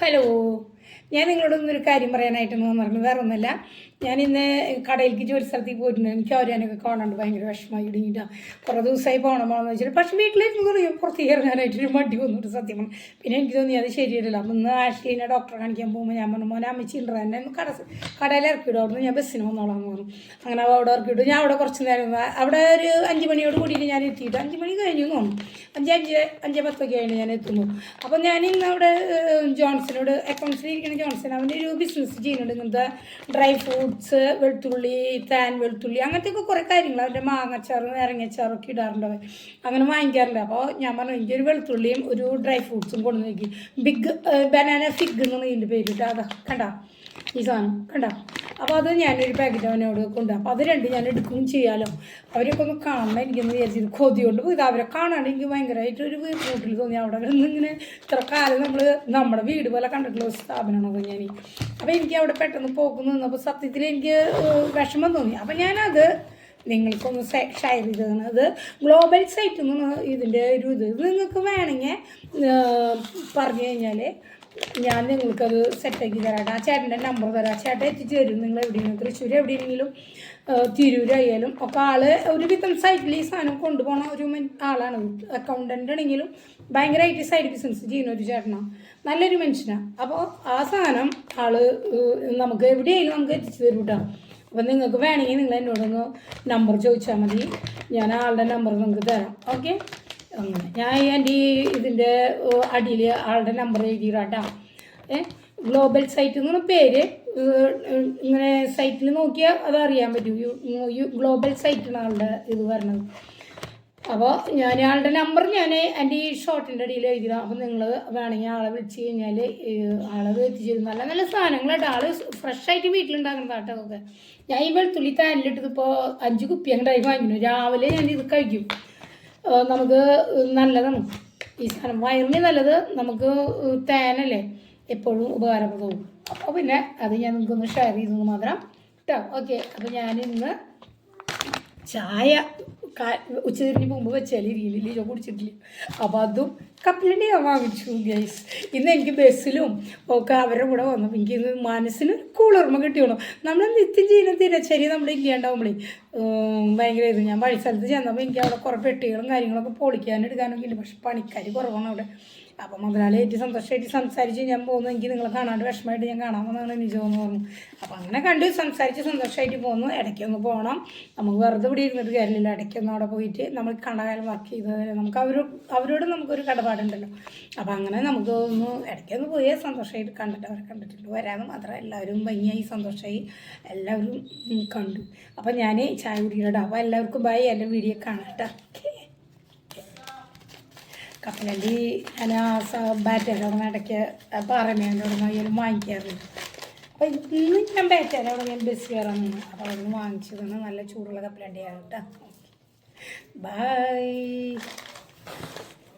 Hello. ഞാൻ നിങ്ങളോടൊന്നൊരു കാര്യം പറയാനായിട്ടൊന്ന് പറഞ്ഞു വേറെ ഒന്നുമല്ല ഞാൻ ഇന്ന് കടയിലേക്ക് ജോലി സ്ഥലത്തേക്ക് പോയിട്ടുണ്ട്. എനിക്ക് അവരനൊക്കെ കാണാണ്ട് ഭയങ്കര വിഷമമായി ഇടുങ്ങിയിട്ടാ കുറേ ദിവസമായി പോകണം പോകണമെന്ന് വെച്ചിട്ട്. പക്ഷേ വീട്ടിലേക്ക് പറയും പുറത്തേക്ക് ഇറങ്ങാനായിട്ടൊരു മടി വന്നിട്ട് സത്യമാണ് പിന്നെ എനിക്ക് തോന്നി അത് ശരിയല്ലല്ലോ. അപ്പം ഇന്ന് ആഷ്ലീനെ ഡോക്ടറെ കാണിക്കാൻ പോകുമ്പോൾ ഞാൻ പറഞ്ഞു മോനെ അമ്മച്ചി ഉണ്ട് തന്നെ കട കടയിൽ ഇറക്കിയിടും. അവിടെ ഞാൻ ബസ്സിന് വന്നോളാം എന്ന് പറഞ്ഞു. അങ്ങനെ അവ അവിടെ ഇറക്കിയിട്ടു. ഞാൻ അവിടെ കുറച്ച് നേരം അവിടെ ഒരു അഞ്ച് മണിയോട് കൂടിയിട്ട് ഞാൻ എത്തിയിട്ട് അഞ്ച് മണി കഴിഞ്ഞു തോന്നും അഞ്ച് അഞ്ച് അഞ്ച് പത്തൊക്കെ ആയിട്ട് ഞാൻ എത്തുന്നു. അപ്പം ഞാൻ ഇന്ന് അവിടെ ജോൺസനോട് അക്കൗണ്ട്സിൽ ഇരിക്കുന്ന ജോൺസൺ അവന്റെ ഒരു ബിസിനസ് ചെയ്യുന്നുണ്ട്. ഇങ്ങനത്തെ ഡ്രൈ ഫ്രൂട്ട്സ് വെളുത്തുള്ളി താൻ വെളുത്തുള്ളി അങ്ങനത്തെ ഒക്കെ കുറേ കാര്യങ്ങൾ അവരുടെ മാങ്ങച്ചാറും നാരങ്ങച്ചാറും ഒക്കെ ഇടാറുണ്ട് അവർ അങ്ങനെ വാങ്ങിക്കാറുണ്ട്. അപ്പോൾ ഞാൻ പറഞ്ഞു എനിക്ക് ഒരു വെളുത്തുള്ളിയും ഒരു ഡ്രൈ ഫ്രൂട്ട്സും കൊണ്ടു നോക്കി. ബിഗ് ബനാന ഫിഗ് എന്ന് ഇതിന്റെ പേര് കേട്ടോ. അതാ കണ്ടാ? ഈ സാധനം കണ്ടോ? അപ്പോൾ അത് ഞാനൊരു പാക്കറ്റ് അവനോട് കൊണ്ടു അപ്പോൾ അത് രണ്ട് ഞാൻ എടുക്കുകയും ചെയ്യാമല്ലോ അവരൊക്കെ ഒന്ന് കാണണം എനിക്കൊന്ന് വിചാരിച്ചത് കൊതി കൊണ്ട് പോയി. അവരെ കാണാണ്ട് എനിക്ക് ഭയങ്കരമായിട്ട് ഒരു വീട്ടിൽ തോന്നി. അവിടെ നിന്ന് ഇങ്ങനെ ഇത്ര കാലം നമ്മൾ നമ്മുടെ വീട് പോലെ കണ്ടിട്ടുള്ള സ്ഥാപനമാണോ ഞാൻ അപ്പോൾ എനിക്ക് അവിടെ പെട്ടെന്ന് പോക്ക് നിന്നപ്പോൾ സത്യത്തിൽ എനിക്ക് ഏഹ്, വിഷമം തോന്നി. അപ്പം ഞാനത് നിങ്ങൾക്കൊന്ന് ഷെയർ ചെയ്തതാണ്. അത് ഗ്ലോബൽ സൈറ്റ് ഒന്ന് ഇതിന്റെ ഒരു ഇത്. നിങ്ങൾക്ക് വേണമെങ്കിൽ പറഞ്ഞു കഴിഞ്ഞാൽ ഞാൻ നിങ്ങൾക്കത് സെറ്റാക്കി തരാം ആ ചേട്ടന്റെ നമ്പർ തരാം. ചേട്ടൻ എത്തിച്ചു തരും. നിങ്ങൾ എവിടെയെങ്കിലും തൃശ്ശൂർ എവിടെയെങ്കിലും തിരൂരായാലും ഒക്കെ ആൾ ഒരുവിധം സൈറ്റിൽ ഈ സാധനം കൊണ്ടുപോകണ ഒരു ആളാണ്. അക്കൗണ്ടന്റ് ആണെങ്കിലും ഭയങ്കരമായിട്ട് സൈഡ് ബിസിനസ് ചെയ്യുന്ന ഒരു ചേട്ടനാണ് നല്ലൊരു മനുഷ്യനാണ് അപ്പോൾ ആ സാധനം ആൾ നമുക്ക് എവിടെയായാലും നമുക്ക് എത്തിച്ചു തരും കേട്ടോ അപ്പം നിങ്ങൾക്ക് വേണമെങ്കിൽ നിങ്ങൾ എന്നോടൊന്ന് നമ്പർ ചോദിച്ചാൽ മതി. ഞാൻ ആളുടെ നമ്പർ നിങ്ങൾക്ക് തരാം. ഓക്കെ അങ്ങനെ ഞാൻ എന്റെ ഈ ഇതിന്റെ അടിയിൽ ആളുടെ നമ്പർ എഴുതിയിട്ടാ ഏ ഗ്ലോബൽ സൈറ്റ് എന്ന് പറഞ്ഞ പേര് ഇങ്ങനെ സൈറ്റിൽ നോക്കിയാൽ അത് അറിയാൻ പറ്റും. യു- ഗ്ലോബൽ സൈറ്റാണ് ആളുടെ ഇത് വരണത് അപ്പോൾ ഞാൻ ആളുടെ നമ്പർ ഞാൻ എന്റെ ഈ ഷോർട്ടിന്റെ അടിയിൽ എഴുതിയിടാം. അപ്പോൾ നിങ്ങൾ വേണമെങ്കിൽ ആളെ വിളിച്ച് കഴിഞ്ഞാൽ ആളത് എത്തിച്ചു തരും നല്ല നല്ല സാധനങ്ങളായിട്ട് ആൾ ഫ്രഷായിട്ട് വീട്ടിലുണ്ടാക്കുന്ന കേട്ടോ അതൊക്കെ. ഞാൻ ഈ വെളുത്തുള്ളി താനിലിട്ടത് ഇപ്പോൾ അഞ്ച് കുപ്പി അങ്ങോട്ടായി വാങ്ങിക്കുന്നു. രാവിലെ ഞാൻ ഇത് കഴിക്കും. നമുക്ക് നല്ലതാണ്. ഈ സാധനം വയറിന് നല്ലത് നമുക്ക് തേനല്ലേ എപ്പോഴും ഉപകാരപ്രദവും. അപ്പോൾ പിന്നെ അത് ഞാൻ നിങ്ങൾക്കൊന്ന് ഷെയർ ചെയ്തത് മാത്രം കേട്ടോ ഓക്കെ അപ്പോൾ ഞാൻ ഇന്ന് ചായ ഉച്ചതിരിഞ്ഞ് മുമ്പ് വെച്ചാൽ ഞാൻ കുടിച്ചിട്ടില്ല. അപ്പോൾ അതും ഞാൻ വാങ്ങിച്ചു ഗൈസ് ഇന്ന് എനിക്ക് ബസ്സിലും ഒക്കെ അവരുടെ കൂടെ വന്നപ്പോൾ എനിക്ക് ഇന്ന് മനസ്സിന് കൂളർമ്മ കിട്ടിയോളൂ നമ്മൾ നിത്യം ചെയ്യുന്ന തിരച്ചരി നമ്മൾ ഇല്ലാണ്ടാവുമ്പോഴേ ഭയങ്കര ഇത്. ഞാൻ വഴി സ്ഥലത്ത് ചെന്നപ്പോൾ എനിക്ക് അവിടെ കുറേ പെട്ടികളും കാര്യങ്ങളൊക്കെ പൊളിക്കാനും എടുക്കാനൊക്കെ ഇല്ല. പക്ഷെ പണിക്കാർ കുറവാണ് അവിടെ. അപ്പം മുതലാളി ഏറ്റവും സന്തോഷമായിട്ട് സംസാരിച്ച് ഞാൻ പോകുന്നു എനിക്ക് നിങ്ങളെ കാണാണ്ട് വിഷമമായിട്ട് ഞാൻ കാണാമെന്നാണ് നിജോ നിജമെന്ന് പറഞ്ഞു. അപ്പം അങ്ങനെ കണ്ടു സംസാരിച്ച് സന്തോഷമായിട്ട് പോകുന്നു ഇടയ്ക്കൊന്ന് പോകണം നമുക്ക് വെറുതെ ഇവിടെ ഇരുന്നിട്ട് കാര്യമില്ല. ഇടയ്ക്കൊന്ന് അവിടെ പോയിട്ട് നമ്മൾ കണ്ടകാലം വർക്ക് ചെയ്തതല്ലേ നമുക്ക് അവരോട് അവരോട് നമുക്കൊരു കടപാടുണ്ടല്ലോ അപ്പം അങ്ങനെ നമുക്ക് ഒന്ന് ഇടയ്ക്കൊന്ന് പോയി സന്തോഷമായിട്ട് കണ്ടിട്ട് അവരെ കണ്ടിട്ടുണ്ട്. വരാനും മാത്രം എല്ലാവരും ഭംഗിയായി സന്തോഷമായി എല്ലാവരും കണ്ടു. അപ്പം ഞാൻ ചായ കുടിക്കണം അപ്പോൾ എല്ലാവർക്കും ബൈ എല്ലാം വീഡിയോ കാണട്ടെ. ഓക്കേ. കപ്പലണ്ടി ഞാൻ ആ ബാറ്റേനോട് ഇടയ്ക്ക് പാറമേനോട് ആയാലും വാങ്ങിക്കാറുണ്ട് അപ്പോൾ ഇന്ന് ഞാൻ ബാറ്റേനോട് ഞാൻ ബസ് കയറാൻ നിന്ന്. അപ്പോൾ അവിടെ നിന്ന് വാങ്ങിച്ചതാണ് നല്ല ചൂടുള്ള കപ്പലണ്ടിയാണ് കേട്ടോ. ബൈ